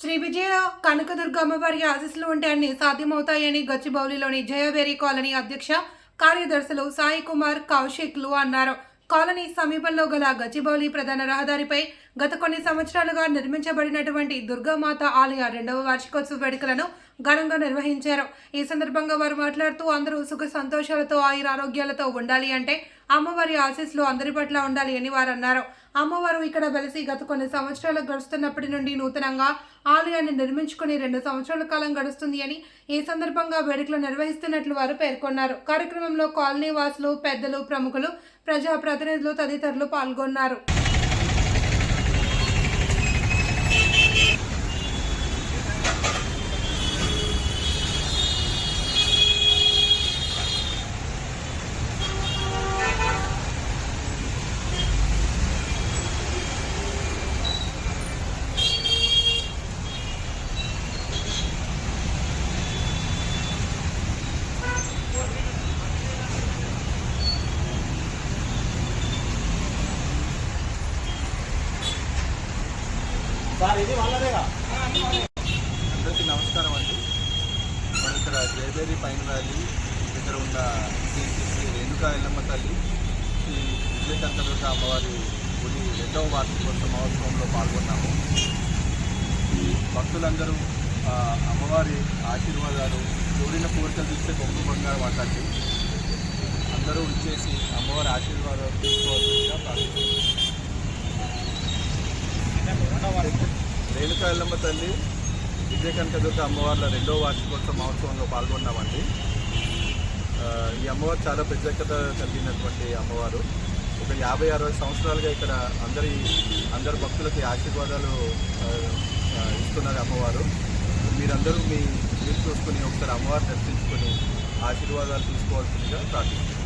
శ్రీ విజయ కనకదుర్గమ్మ వారి ఆశీస్సులు ఉంటే అన్ని సాధ్యమవుతాయని గచ్చిబౌలిలోని జయవేరి కాలనీ అధ్యక్ష కార్యదర్శులు సాయి కుమార్ కౌశిక్లు అన్నారు. కాలనీ సమీపంలో గల గచ్చిబౌలి ప్రధాన రహదారిపై గత కొన్ని సంవత్సరాలుగా నిర్మించబడినటువంటి దుర్గామాత ఆలయ రెండవ వార్షికోత్సవ వేడుకలను ఘనంగా నిర్వహించారు. ఈ సందర్భంగా వారు మాట్లాడుతూ అందరూ సుఖ సంతోషాలతో ఆయుర ఆరోగ్యాలతో ఉండాలి అంటే అమ్మవారి ఆశీస్సులు అందరి పట్ల ఉండాలి అని వారు అన్నారు. అమ్మవారు ఇక్కడ వెలిసి గత కొన్ని సంవత్సరాలు గడుస్తున్నప్పటి నుండి నూతనంగా ఆలయాన్ని నిర్మించుకుని రెండు సంవత్సరాల కాలం గడుస్తుంది అని ఈ సందర్భంగా వేడుకలు నిర్వహిస్తున్నట్లు వారు పేర్కొన్నారు. కార్యక్రమంలో కాలనీ వాసులు పెద్దలు ప్రముఖులు ప్రజాప్రతినిధులు తదితరులు పాల్గొన్నారు. అందరికీ నమస్కారం అండి. మన ఇక్కడ జయబేరి పైన వ్యాలీ దగ్గర ఉన్న శ్రీ శ్రీ రేణుకా ఎల్లమ్మ తల్లి శ్రీ విజయకంకదుర్గ అమ్మవారి గుడి రెండవ వార్షికోత్సవ మహోత్సవంలో పాల్గొన్నాము. భక్తులందరూ అమ్మవారి ఆశీర్వాదాలు కోరిన కోరికలు చూస్తే గొప్ప బంగారు వాటాలి అందరూ వచ్చేసి అమ్మవారి ఆశీర్వాదాలు తీసుకోవాల్సిందిగా ప్రార్థిస్తున్నాం. రేణుకా తల్లి విజయ కనకదుర్గ అమ్మవార్ల రెండో వార్షికోత్సవ మహోత్సవంలో పాల్గొన్నామండి. ఈ అమ్మవారు చాలా ప్రత్యేకత కలిగినటువంటి అమ్మవారు. ఒక యాభై అరవై సంవత్సరాలుగా ఇక్కడ అందరి అందరు భక్తులకి ఆశీర్వాదాలు ఇస్తున్నారు అమ్మవారు. మీరందరూ మీ వీలు చూసుకుని ఒకసారి అమ్మవారు దర్శించుకొని ఆశీర్వాదాలు తీసుకోవాల్సిందిగా ప్రార్థిస్తున్నాను